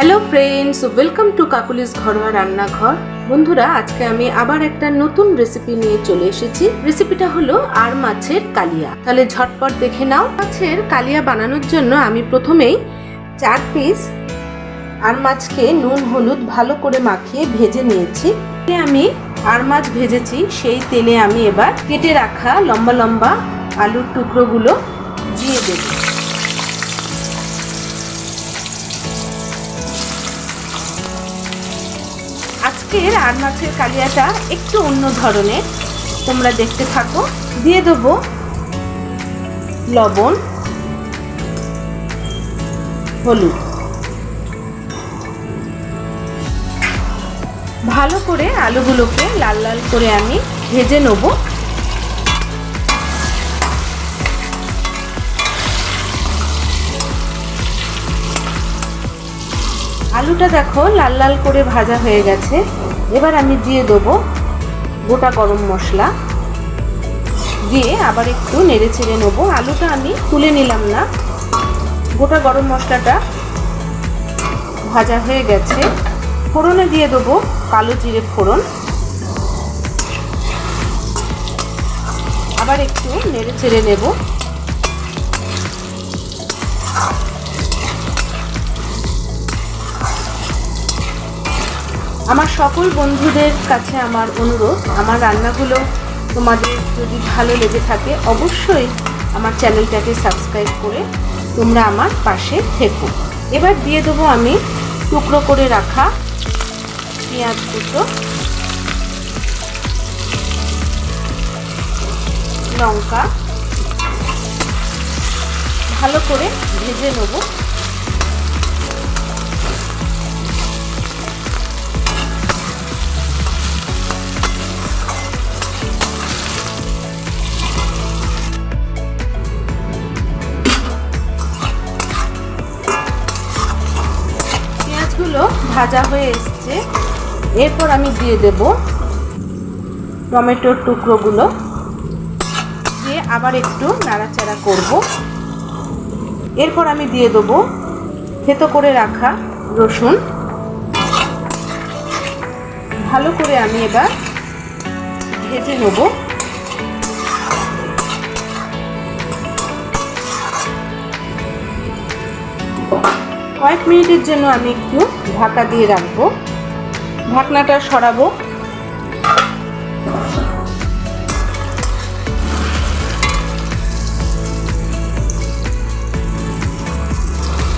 Hello friends welcome to Kakuli's ঘরোয়া রান্নাঘর। বন্ধুরা, আজকে আমি আবার একটা নতুন রেসিপি নিয়ে চলে এসেছি। রেসিপিটা হলো আর মাছের কালিয়া। তাহলে ঝটপট দেখে নাও। মাছের কালিয়া বানানোর জন্য আমি প্রথমেই চার পিস আর মাছকে নুন, হলুদ ভালো করে মাখিয়ে ভেজে নিয়েছি। আমি আর মাছ ভেজেছি, সেই তেলে আমি এবার কেটে রাখা লম্বা লম্বা আলুর টুকরোগুলো দিয়ে দেবো। আজকের আর মাছের কালিয়াটা একটু অন্য ধরনের। তোমরা দেখতে থাকো। দিয়ে দেবো লবণ, হলুদ। ভালো করে আলুগুলোকে লাল লাল করে আমি ভেজে নেব। আলুটা দেখো লাল লাল করে ভাজা হয়ে গেছে। এবার আমি দিয়ে দেবো গোটা গরম মশলা। দিয়ে আবার একটু নেড়ে চেড়ে নেব। আলুটা আমি তুলে নিলাম না। গোটা গরম মশলাটা ভাজা হয়ে গেছে। ফোড়নে দিয়ে দেবো কালো জিরে ফোড়ন। আবার একটু নেড়ে চেড়ে নেব। আমার সকল বন্ধুদের কাছে আমার অনুরোধ, আমার রান্নাগুলো তোমাদের যদি ভালো লেগে থাকে, অবশ্যই আমার চ্যানেলটাকে সাবস্ক্রাইব করে তোমরা আমার পাশে থেকো। এবার দিয়ে দেবো আমি টুকরো করে রাখা পেঁয়াজ কুচো, লঙ্কা, ভালো করে ভেজে নেব। ভাজা হয়ে এসছে। এরপর আমি দিয়ে দেব টমেটোর টুকরোগুলো। দিয়ে আবার একটু নাড়াচাড়া করব। এরপর আমি দিয়ে দেবো থেতো করে রাখা রসুন। ভালো করে আমি এবার ভেজে নেব। কয়েক মিনিটের জন্য আমি একটু ঢাকা দিয়ে রাখব। ঢাকনাটা সরাবো।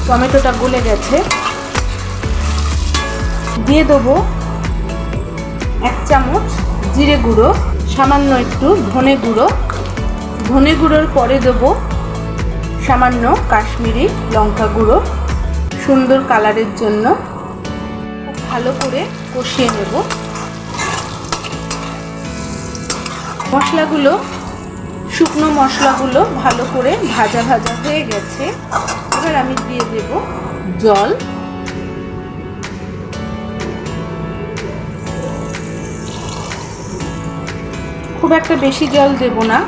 টমেটোটা গলে গেছে। দিয়ে দেবো এক চামচ জিরে গুঁড়ো, সামান্য একটু ধনে গুঁড়ো। ধনে গুঁড়োর পরে দেবো সামান্য কাশ্মীরি লঙ্কা গুঁড়ো। সুন্দর কালারের জন্য খুব ভালো করে কষিয়ে নেব। মশলাগুলো, শুকনো মশলাগুলো ভালো করে ভাজা ভাজা হয়ে গেছে। এবার আমি দিয়ে দেব জল। খুব একটা বেশি জল দেব না।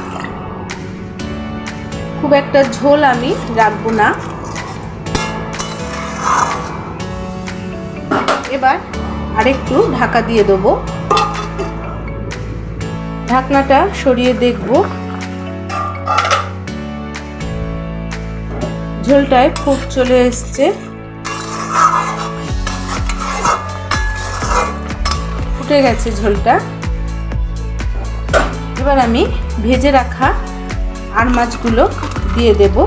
খুব একটা ঝোল আমি রাখব না। এবার আরেকটু ঢাকা দিয়ে দেবো। ঢাকনাটা সরিয়ে দেখব। ঝোলটায় ফুট চলে এসছে। ফুটে গেছে ঝোলটা। এবার আমি ভেজে রাখা আর মাছগুলো দিয়ে দেবো।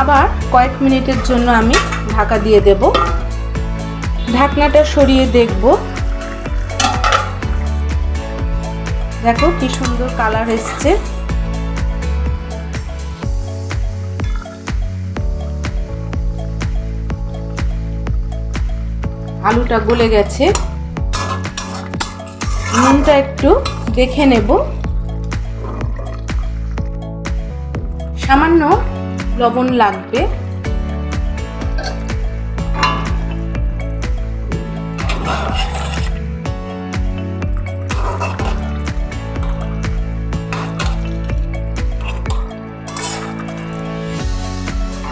আবার কয়েক মিনিটের জন্য আমি ঢাকা দিয়ে দেব। ঢাকনাটা সরিয়ে দেখব। দেখো কি সুন্দর কালার এসছে। আলুটা গলে গেছে। নুনটা একটু দেখে নেব। সামান্য লবণ লাগবে।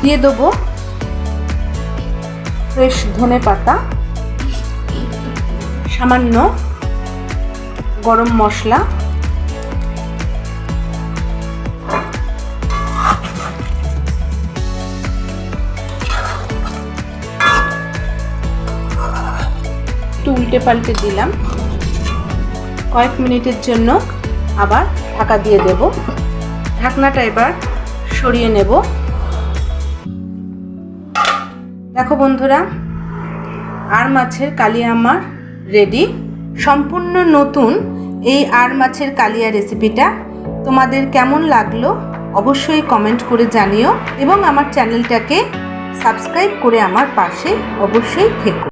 দিয়ে দেবো ফ্রেশ ধনে পাতা সামান্য গরম মশলা। একটু উল্টে পাল্টে দিলাম। কয়েক মিনিটের জন্য আবার ঢাকা দিয়ে দেব। ঢাকনাটা এবার সরিয়ে নেব। দেখো বন্ধুরা, আর মাছের কালিয়া আমার রেডি সম্পূর্ণ নতুন এই আর মাছের কালিয়া রেসিপিটা তোমাদের কেমন লাগল অবশ্যই কমেন্ট করে জানিও এবং আমার চ্যানেলটাকে সাবস্ক্রাইব করে আমার পাশে অবশ্যই থেকো।